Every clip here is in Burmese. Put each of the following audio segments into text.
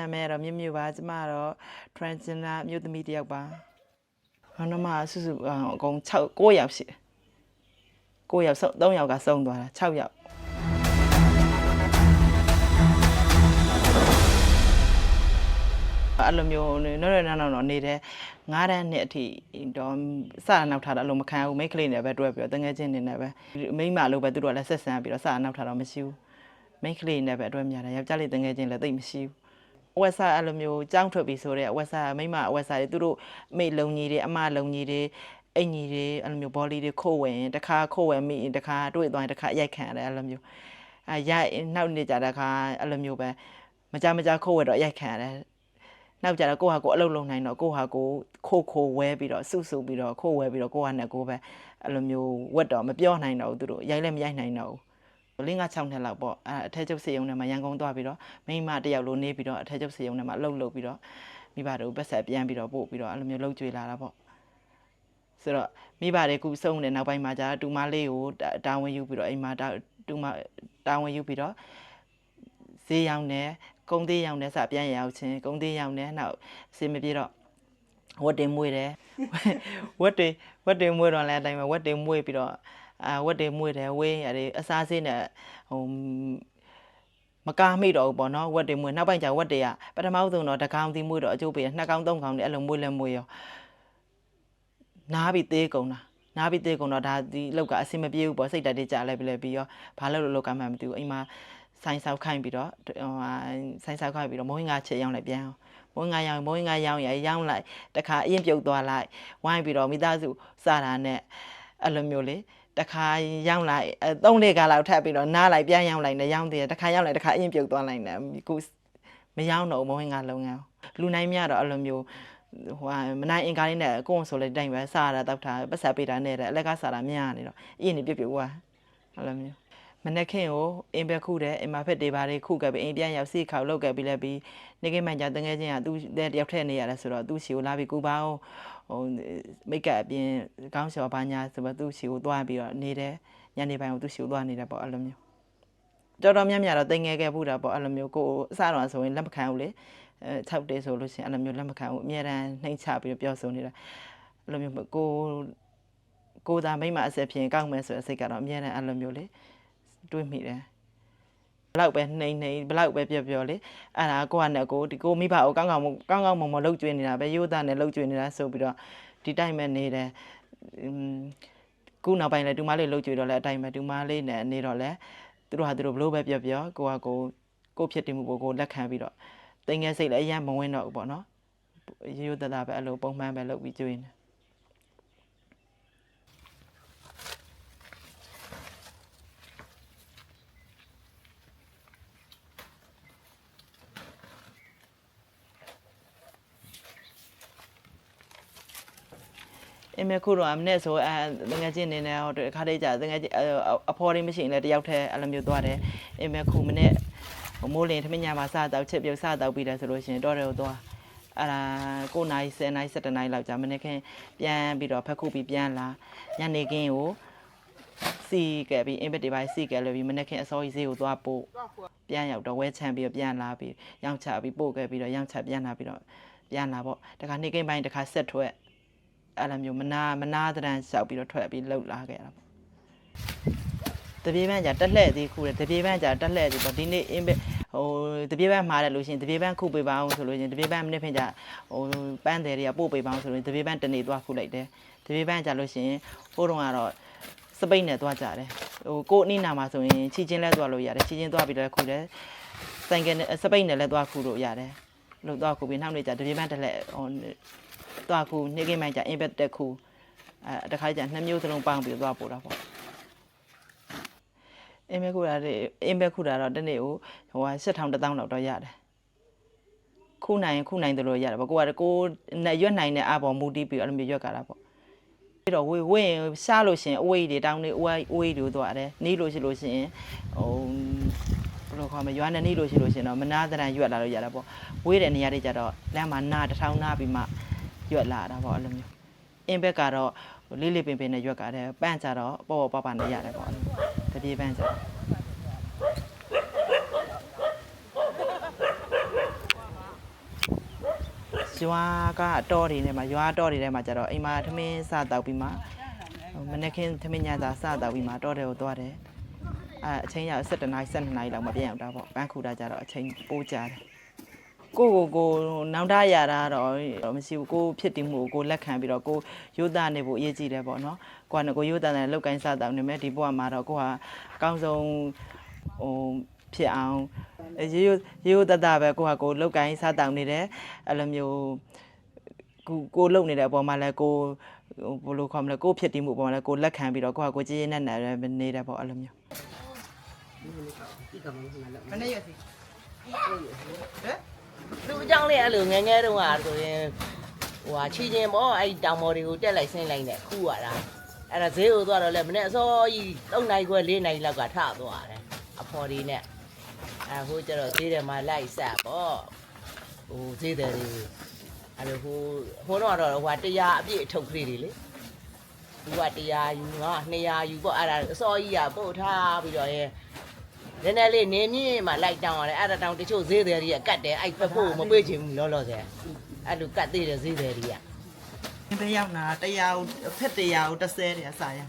ကျမနာမည်ကတော့မြင့်မြူပါကျမကတော့ transgender အမျိုးသမီးတစ်ယောက်ပါဟောနမစုစုအကုန်6 9ယောက်ရှိတယ်9ယောက်ဆုံး3ယောက်ကဆုံးသွားတာ6ယောက်အဲ့လိုမျိုးနော်နော်နော်နော်နေတယ်9တန်းနှစ်အထိတော့စတာနောက်ထားတော့အလိုမခံဘူးမိတ်ကလေးနဲ့ပဲတွဲပြီးတော့တငယ်ချင်းနေနဲ့ပဲမိန်းမလို့ပဲသူတို့ကလည်းဆက်ဆံပြီးတော့စတာနောက်ထားတော့မရှိဘူးမိတ်ကလေးနဲ့ပဲအတွဲများတယ်ယောက်ျားလေးတငယ်ချင်းလည်းတိတ်မရှိဘူး အဝက်စားအဲ့လိုမျိုးကြောင်းထွက်ပြီးဆိုတဲ့အဝက်စားမိန်းမအဝက်စားတွေသူတို့အမိလုံကြီးတွေအမလုံကြီးတွေအင်ကြီးတွေအဲ့လိုမျိုးဘောလီတွေခိုးဝင်ရင်တစ်ခါခိုးဝင်မိရင်တစ်ခါတွေ့သွားရင်တစ်ခါရိုက်ခံရတယ်အဲ့လိုမျိုးအဲရိုက်နောက်နေကြတဲ့ခါအဲ့လိုမျိုးပဲမကြမကြခိုးဝဲတော့ရိုက်ခံရတယ်နောက်ကြတော့ကိုဟာကိုအလုပ်လုပ်နိုင်တော့ကိုဟာကိုခိုးခိုးဝဲပြီးတော့စုစုပြီးတော့ခိုးဝဲပြီးတော့ကိုဟာနဲ့ကိုပဲအဲ့လိုမျိုးဝက်တော့မပြောနိုင်တော့ဘူးသူတို့ရိုက်လည်းမရိုက်နိုင်တော့ဘူး လင်းက6နှစ်လောက်ပေါ့အဲအထက်ကျုပ်စေယုံထဲမှာရန်ကုန်သွားပြီးတော့မိန်းမတစ်ယောက်လိုနေပြီးတော့အထက်ကျုပ်စေယုံထဲမှာအလုပ်လုပ်ပြီးတော့မိဘတို့ပတ်ဆက်ပြန်ပြီးတော့ပို့ပြီးတော့အဲ့လိုမျိုးလှုပ်ကြွေလာတာပေါ့ဆိုတော့မိဘတွေခုဆုံးတဲ့နောက်ပိုင်းမှာじゃတူမလေးကိုတာဝန်ယူပြီးတော့အိမ်မှာတူမတာဝန်ယူပြီးတော့ဈေးရောင်းတယ်ကုန်းသေးရောင်းတယ်စပြန်ရောက်ချင်းကုန်းသေးရောင်းတယ်နောက်အစင်မပြေတော့ဝတ်တင်မွေးတယ်ဝတ်တင်ဝတ်တင်မွေးတော့လည်းအတိုင်းပဲဝတ်တင်မွေးပြီးတော့ အာဝတ်တင်မွေးတယ်ဝေးရတယ်အစားစေးနဲ့ဟိုမကားမိတော့ဘူးပေါ့နော်ဝတ်တင်မွေးနောက်ပိုင်းကျဝတ်တွေကပထမဆုံးတော့တကောင်စီမွေးတော့အကျိုးပေးတယ်နှစ်ကောင်သုံးကောင်နဲ့အဲ့လိုမွေးလဲမွေးရောနားပြီးသေးကုန်တာနားပြီးသေးကုန်တော့ဒါဒီလောက်ကအစင်မပြေဘူးပေါ့စိတ်တက်တေးကြလဲပြီလဲပြီးရောဘာလို့လို့လောက်ကမှမသိဘူးအိမ်မှာဆိုင်ဆောက်ခိုင်းပြီးတော့ဟိုဟာဆိုင်ဆောက်ခိုင်းပြီးတော့မိုးငါချက်ရောင်းလိုက်ပြန်အောင်မိုးငါရောင်းမိုးငါရောင်းရရောင်းလိုက်တခါအရင်ပြုတ်သွားလိုက်ဝိုင်းပြီးတော့မိသားစုစတာနဲ့အဲ့လိုမျိုးလေ တခါရောင်းလိုက်အဲသုံးလေးကလောက်ထပ်ပြီးတော့နားလိုက်ပြန်ရောင်းလိုက်နဲ့ရောင်းသေးတယ်တခါရောင်းလိုက်တခါအရင်ပြုတ်သွားလိုက်နဲ့ခုမရောင်းတော့မိုးငါလုံးငန်းလူနိုင်မြတော့အဲ့လိုမျိုးဟိုဟာမနိုင်အင်္ဂါလေးနဲ့ကိုယ်ဆိုလေတိုင်ပဲစားရတာတောက်တာပတ်ဆက်ပေးတာနဲ့တဲ့အလက်ကစားတာများနေတော့အရင်နေပြပြွားအဲ့လိုမျိုးမနက်ခင်းကိုအင်းဘက်ခုတယ်အင်မဖက်တွေပါတွေခုခဲ့ပြီးအိမ်ပြန်ရောက်စီခေါက်လောက်ခဲ့ပြီးလဲပြီးနေကိမှန်ကြတငယ်ချင်းကသူတယောက်ထည့်နေရတယ်ဆိုတော့သူ့ရှီကိုလာပြီးကူပါအောင် ဟိုမိတ်ကပ်အပြင်ကောင်းချော်ဘာညာဆိုတော့သူ့ရှီကိုသွားပြီးတော့နေတယ်ညနေပိုင်းကိုသူ့ရှီကိုသွားနေတယ်ပေါ့အဲ့လိုမျိုးတော်တော်များများတော့တင်ငယ်ခဲ့ဘူးတာပေါ့အဲ့လိုမျိုးကိုအစတော့ဆိုရင်လက်မခံဘူးလေအဲ6တေးဆိုလို့ရှိရင်အဲ့လိုမျိုးလက်မခံဘူးအများတန်းနှိမ့်ချပြီးတော့ပြောဆိုနေတာအဲ့လိုမျိုးကိုကိုသာမိမအဆက်ဖြင့်ကောက်မယ်ဆိုတဲ့စိတ်ကတော့အများတန်းအဲ့လိုမျိုးလေတွေးမိတယ် ဘလောက်ပဲနှိမ့်နှိမ့်ဘလောက်ပဲပြောပြောလေအဲ့ဒါကိုကနဲ့ကိုဒီကိုမိဘကိုကောင်းကောင်းကောင်းကောင်းမွန်မွန်လှုပ်ကျွေးနေတာပဲရိုးသားနဲ့လှုပ်ကျွေးနေတာဆိုပြီးတော့ဒီတိုင်းပဲနေတယ်ခုနောက်ပိုင်းလဲတူမလေးလှုပ်ကျွေးတော့လဲအတိုင်းပဲတူမလေးနဲ့နေတော့လဲသူတို့ဟာသူတို့ဘလို့ပဲပြောပြောကိုကကိုကိုဖြစ်တည်မှုကိုကိုလက်ခံပြီးတော့တင်ငယ်စိတ်လည်းအရင်မဝင်တော့ဘူးပေါ့နော်ရိုးရိုးသားသားပဲအဲ့လိုပုံမှန်ပဲလှုပ်ပြီးကျွေးနေ အမေခုတော့အမနဲ့ဆိုအဲငွေချင်းနေနေဟိုတခါတည်းကြာငွေချင်းအဖော်ရင်းမရှိရင်လည်းတယောက်တည်းအဲ့လိုမျိုးသွားတယ်အမေခုမနဲ့မိုးလင်းထမညာမှာစတော့ချက်ပြုတ်စတော့ပြီးတယ်ဆိုလို့ရှိရင်တော့တယ်သွားအဲ့ဒါ9နိုင်10နိုင်17နိုင်လောက်ကြာမနေ့ခင်ပြန်ပြီးတော့ဖက်ခုပြီးပြန်လာညနေခင်းကိုစီကဲပြီးအင်ဘက်တွေပိုင်းစီကဲလို့ပြီးမနေ့ခင်အစောကြီးဈေးကိုသွားပို့ပြန်ရောက်တော့ဝဲချမ်းပြီးတော့ပြန်လာပြီးရောင်းချပြီးပို့ခဲ့ပြီးတော့ရောင်းချပြန်လာပြီးတော့ပြန်လာပေါ့တခါနေကင်းပိုင်းတခါဆက်ထွက် အဲ့လိုမျိုးမနာမနာတရံလျှောက်ပြီးတော့ထွက်ပြီးလှုပ်လာခဲ့တာပေါ့တပြေပန်းကြတက်လှဲ့သေးခုတယ်တပြေပန်းကြတက်လှဲ့သေးပေါ့ဒီနေ့အင်းပဲဟိုတပြေပန်းမှားတယ်လို့ရှရင်တပြေပန်းခုပေးပါအောင်ဆိုလို့ရှရင်တပြေပန်းမနေ့ဖင်ကြဟိုပန်းတယ်တွေကပို့ပေးပါအောင်ဆိုလို့တပြေပန်းတနေသွားခုလိုက်တယ်တပြေပန်းကြလို့ရှရင်ဟိုတုန်းကတော့စပိတ်နဲ့သွားကြတယ်ဟိုကိုအနိနာမှာဆိုရင်ချီချင်းလဲသွားလို့ရတယ်ချီချင်းသွားပြီးတော့ခုတယ်ဆိုင်ကယ်နဲ့စပိတ်နဲ့လဲသွားခုလို့ရတယ်လို့သွားခုပြီးနောက်နေ့ကျတပြေပန်းတက်လှဲ့ဟို သွားခုနေကိမိုင်းကြအင်ဘက်တက်ခုအဲတခါကျနှစ်မျိုးစလုံးပေါင်းပြီးသွားပို့တာပေါ့အင်ဘက်ခုတာအင်ဘက်ခုတာတော့တနေ့ကိုဟိုဟာ8000 1000လောက်တော့ရတယ်ခုနိုင်ခုနိုင်တယ်လို့ရတယ်ပေါ့ကိုကကိုနဲ့ရွက်နိုင်တဲ့အပေါ်မူတီးပြီးအဲ့လိုမျိုးရွက်ကတာပေါ့ပြီးတော့ဝေးဝင်းရှားလို့ရှင်အဝေးတွေတောင်းနေအဝေးအဝေးတွေသွားတယ်နေလို့ရှိလို့ရှင်ဟိုဘယ်လိုခေါ်မလဲရွာနဲ့နေလို့ရှိလို့ရှင်တော့မနာသရံရွက်လာလို့ရတာပေါ့ဝေးတဲ့နေရာတွေကြတော့လမ်းမှာနာတစ်ထောင်နာပြီးမှ ရွက်လာတာပေါ့အဲ့လိုမျိုးအင်းဘက်ကတော့လေးလေးပင်ပင်နဲ့ရွက်ကတယ်ပန့်ကြတော့ပေါ့ပေါ့ပပနဲ့ရတယ်ပေါ့အဲ့လိုတပြေးပန့်ကြရွာကတောတွေထဲမှာရွာတောတွေထဲမှာကျတော့အိမ်မှာသမင်းစတောက်ပြီးမှဟိုမနေ့ကင်းသမင်းညစာစတောက်ပြီးမှတောတွေကိုသွားတယ်အဲအချိန်ရောက်7နာရီ7နာရီလောက်မှပြန်ရောက်တာပေါ့ပန်းခူတာကျတော့အချိန်ပိုးကြတယ် ကိုကိုကိုနောင်တရတာတော့မရှိဘူးကိုဖြစ်တည်မှုကိုလက်ခံပြီးတော့ကိုရိုးသားနေဖို့အရေးကြီးတယ်ပေါ့နော်ကိုကကိုရိုးသားနေလောက်ကိုင်းစတောက်နေမယ်ဒီဘဝမှာတော့ကိုကအကောင်းဆုံးဟိုဖြစ်အောင်ရေရိုးရေရိုးတတပဲကိုဟာကိုလောက်ကိုင်းစားတောင်းနေတယ်အဲ့လိုမျိုးကိုကိုလုံနေတဲ့အပေါ်မှာလဲကိုဟိုဘယ်လိုခေါ်မလဲကိုဖြစ်တည်မှုအပေါ်မှာလဲကိုလက်ခံပြီးတော့ကိုဟာကိုကြည်ရင်နဲ့နဲ့နေတယ်ပေါ့အဲ့လိုမျိုးမနေ့ရက်စီ လူအကြောင်းလေးအဲ့လိုငယ်ငယ်တုန်းကဆိုရင်ဟိုဟာချီချင်းပေါ့အဲ့ဒီတောင်ပေါ်တွေကိုတက်လိုက်ဆင်းလိုက်နေခုရတာအဲ့ဒါဈေးကိုသွားတော့လဲမနေ့အစောကြီး3နိုင်ခွဲ4နိုင်လောက်ကထသွားတယ်အဖော်ဒီနဲ့အဲ့ဟိုကျတော့ဈေးတယ်မှာလိုက်ဆက်ပေါ့ဟိုဈေးတယ်တွေအဲ့လိုဟိုဟိုတော့တော့ဟိုတရားအပြည့်အထုပ်ကလေးတွေလေသူကတရားယူငါ200ယူပေါ့အဲ့ဒါအစောကြီးကပို့ထားပြီးတော့ရဲ နည်းနည်းလေးနေမြင့်မှလိုက်တောင်းရတယ်အဲ့ဒါတောင်တချို့ဈေးတယ်တွေကကတ်တယ်အဲ့ဖက်ဖို့မပေးချင်ဘူးလောလောဆယ်အဲ့လိုကတ်သေးတယ်ဈေးတယ်တွေကဘယ်ရောက်နာတရားဖက်တရားကို30တဲ့အစားရ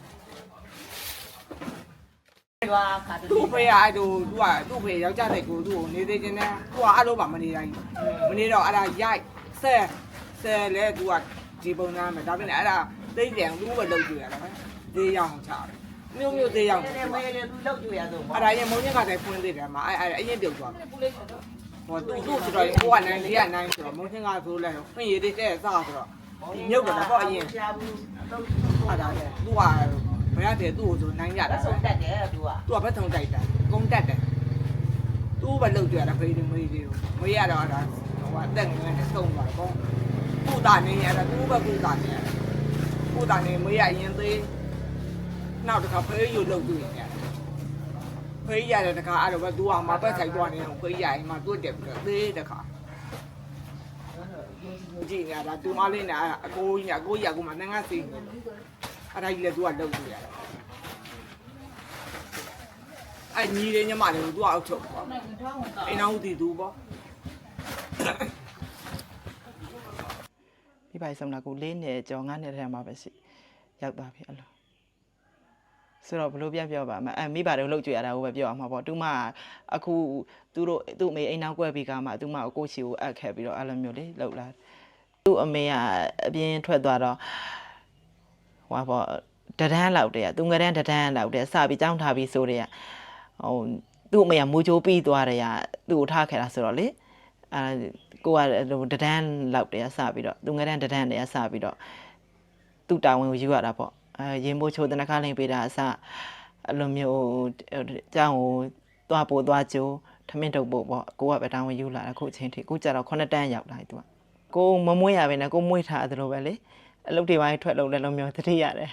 ရွာခါတူသူ့ဖေးအဲ့တူသူကသူ့ဖေးယောက်ျားတဲ့ကိုသူ့ကိုနေသေးခြင်းနဲ့သူကအဲ့လိုမှမနေတိုင်းမနေတော့အဲ့ဒါရိုက်ဆဲဆဲလဲသူကဒီပုံသားမယ်ဒါပြင်အဲ့ဒါသိတယ်သူ့ပဲလုပ်ကြရတာပဲသေးရောင်ချတယ် မျိုးမျိုးသေးရောင်နည်းနည်းမဲလေသူလောက်ကြရဆုံးအဲ့ဒါရင်မုံညက်ကတည်းဖွင့်သေးတယ်မှာအဲ့အဲ့အရင်ပြုတ်သွားဟောသူ့သူ့ဆိုတော့ကိုကနိုင်လေးကနိုင်ဆိုတော့မုံညက်ကဆိုလဲဖွင့်ရည်တဲ့တဲ့စားဆိုတော့မြုပ်တယ်ပေါ့အရင်ရှာဘူးတော့အဲ့ဒါလေသူကဘယ်ရတယ်သူ့ကိုဆိုနိုင်ရတာဆုံးတက်တယ်သူကသူကဘက်ထုံတိုက်တာကုန်းတက်တယ်သူ့ဘက်လှုပ်ကြရတာဖေးတွေမေးတွေမေးရတော့အဲ့ဒါဟိုကအသက်ငယ်နဲ့သုံးသွားတော့ကုတာနေရတာသူ့ဘက်ကုတာနေရတာကုတာနေမေးရရင်သေး နောက်တစ်ခါဖေးယူလှုပ်ကြည့်ရတယ်ဖေးရတဲ့တခါအဲ့တော့ဘသူကမပက်ဆိုင်သွားနေတော့ဖေးရရင်မှတွတ်တယ်ပြီးတော့သေးတခါကြည့်ရတာသူမလေးနဲ့အကိုကြီးအကိုကြီးကကိုမငါစီနေအဲ့ဒါကြီးလည်းသူကလှုပ်ကြည့်ရတာအဲ့ညီလေးညမလေးကိုသူကအောက်ချုပ်ပေါ့အိမ်အောင်တည်သူပေါ့ပြီးပါဆုံးတာကို၄နှစ်ကျော်၅နှစ်ထဲမှာပဲရှိရောက်သွားပြီအဲ့လို ဆိုတော့ဘလို့ပြန်ပြောပါမအဲမိဘတွေကိုလှုပ်ကြွရတာကိုပဲပြောရမှာပေါ့သူမအခုသူတို့သူ့အမေအိမ်နောက်ကွဲပြီးကမှသူမကိုကိုချီကိုအပ်ခဲ့ပြီးတော့အဲ့လိုမျိုးလေလှုပ်လာသူ့အမေကအပြင်ထွက်သွားတော့ဟိုပေါ့တဒန်းလောက်တည်းကသူငရန်းတဒန်းလောက်တည်းစပြီးကြောင်းထားပြီးဆိုတဲ့ကဟိုသူ့အမေကမူချိုးပြီးသွားတယ်ကသူ့ကိုထားခဲ့တာဆိုတော့လေအဲကိုကတဒန်းလောက်တည်းကစပြီးတော့သူငရန်းတဒန်းတည်းကစပြီးတော့သူ့တာဝန်ကိုယူရတာပေါ့အဲ ရင်မိုးချိုးတနခါလိန်ပေးတာအစအဲ့လိုမျိုးအကြောင်းကိုသွားပို့သွားကြိုးထမင်းတုပ်ပို့ပေါ့ကိုကပဲတာဝန်ယူလာတာခုအချိန်ထိကိုကြတော့9တန်းရောက်လာပြီသူကကိုမမွေးရပဲနဲ့ကိုမွေးထားသလိုပဲလေအလုပ်တွေပိုင်းထွက်လို့လည်းလုံးမျိုးတတိရတယ်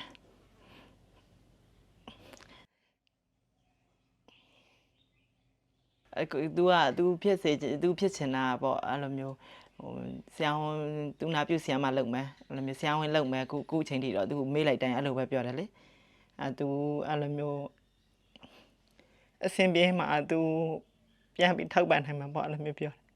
အကူ तू อ่ะ तू ဖြစ်စေချင် तू ဖြစ်ချင်တာပေါ့အဲ့လိုမျိုး ဟိုဆရာဝန်သူနာပြုဆရာမလုပ်မယ်အဲ့လိုမျိုးဆရာဝန်လုပ်မယ်အခုအခုအချိန်ထိတော့သူမေးလိုက်တိုင်းအဲ့လိုပဲပြောတယ်လေအဲသူအဲ့လိုမျိုးအဆင်ပြေမှသူပြန်ပြီးထောက်ပံ့နိုင်မှာပေါ့အဲ့လိုမျိုးပြောတယ်